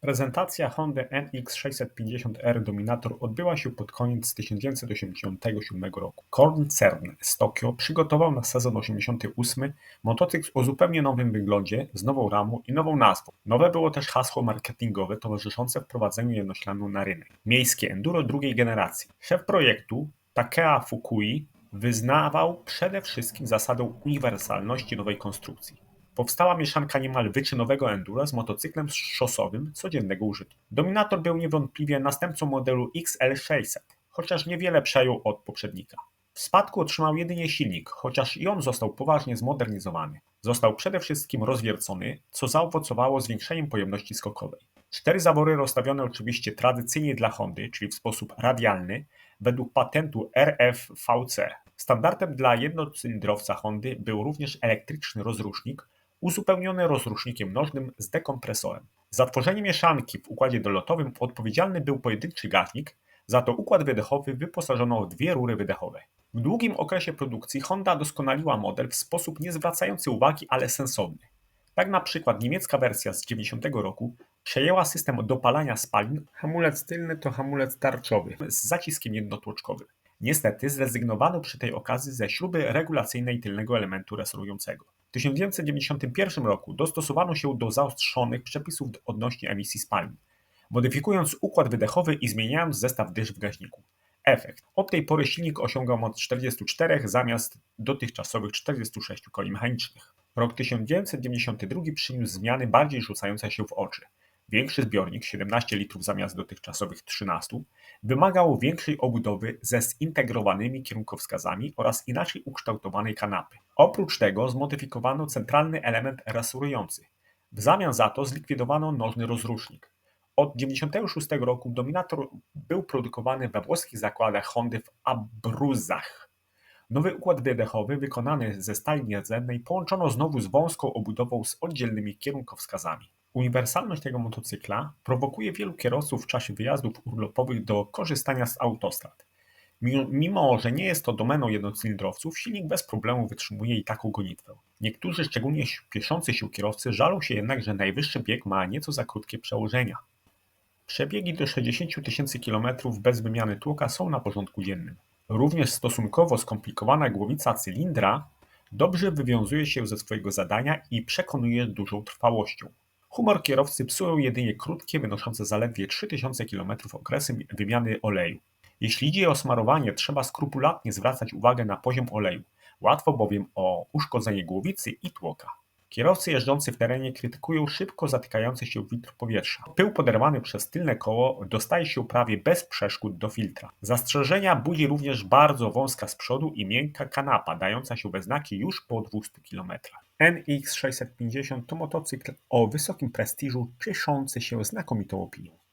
Prezentacja Hondy NX650R Dominator odbyła się pod koniec 1987 roku. Koncern z Tokio przygotował na sezon 88 motocykl o zupełnie nowym wyglądzie, z nową ramą i nową nazwą. Nowe było też hasło marketingowe towarzyszące wprowadzeniu jednośladu na rynek. Miejskie enduro drugiej generacji. Szef projektu Takea Fukui wyznawał przede wszystkim zasadę uniwersalności nowej konstrukcji. Powstała mieszanka niemal wyczynowego endura z motocyklem szosowym codziennego użytku. Dominator był niewątpliwie następcą modelu XL600, chociaż niewiele przejął od poprzednika. W spadku otrzymał jedynie silnik, chociaż i on został poważnie zmodernizowany. Został przede wszystkim rozwiercony, co zaowocowało zwiększeniem pojemności skokowej. Cztery zawory rozstawione oczywiście tradycyjnie dla Hondy, czyli w sposób radialny, według patentu RFVC. Standardem dla jednocylindrowca Hondy był również elektryczny rozrusznik, uzupełnione rozrusznikiem nożnym z dekompresorem. Za tworzenie mieszanki w układzie dolotowym odpowiedzialny był pojedynczy gaźnik, za to układ wydechowy wyposażono w dwie rury wydechowe. W długim okresie produkcji Honda doskonaliła model w sposób nie zwracający uwagi, ale sensowny. Tak na przykład niemiecka wersja z 90 roku przejęła system dopalania spalin, hamulec tylny to hamulec tarczowy z zaciskiem jednotłoczkowym. Niestety zrezygnowano przy tej okazji ze śruby regulacyjnej tylnego elementu resorującego. W 1991 roku dostosowano się do zaostrzonych przepisów odnośnie emisji spalin, modyfikując układ wydechowy i zmieniając zestaw dysz w gaźniku. Efekt. Od tej pory silnik osiągał moc 44 zamiast dotychczasowych 46 koni mechanicznych. Rok 1992 przyniósł zmiany bardziej rzucające się w oczy. Większy zbiornik, 17 litrów zamiast dotychczasowych 13, wymagał większej obudowy ze zintegrowanymi kierunkowskazami oraz inaczej ukształtowanej kanapy. Oprócz tego zmodyfikowano centralny element rasurujący. W zamian za to zlikwidowano nożny rozrusznik. Od 1996 roku Dominator był produkowany we włoskich zakładach Hondy w Abruzach. Nowy układ wydechowy wykonany ze stali nierdzennej połączono znowu z wąską obudową z oddzielnymi kierunkowskazami. Uniwersalność tego motocykla prowokuje wielu kierowców w czasie wyjazdów urlopowych do korzystania z autostrad. Mimo, że nie jest to domeną jednocylindrowców, silnik bez problemu wytrzymuje i taką gonitwę. Niektórzy, szczególnie śpieszący się kierowcy, żalą się jednak, że najwyższy bieg ma nieco za krótkie przełożenia. Przebiegi do 60 tysięcy kilometrów bez wymiany tłoka są na porządku dziennym. Również stosunkowo skomplikowana głowica cylindra dobrze wywiązuje się ze swojego zadania i przekonuje dużą trwałością. Humor kierowcy psują jedynie krótkie, wynoszące zaledwie 3000 km okresy wymiany oleju. Jeśli idzie o smarowanie, trzeba skrupulatnie zwracać uwagę na poziom oleju, łatwo bowiem o uszkodzenie głowicy i tłoka. Kierowcy jeżdżący w terenie krytykują szybko zatykający się filtr powietrza. Pył poderwany przez tylne koło dostaje się prawie bez przeszkód do filtra. Zastrzeżenia budzi również bardzo wąska z przodu i miękka kanapa, dająca się we znaki już po 200 km. NX650 to motocykl o wysokim prestiżu, cieszący się znakomitą opinią.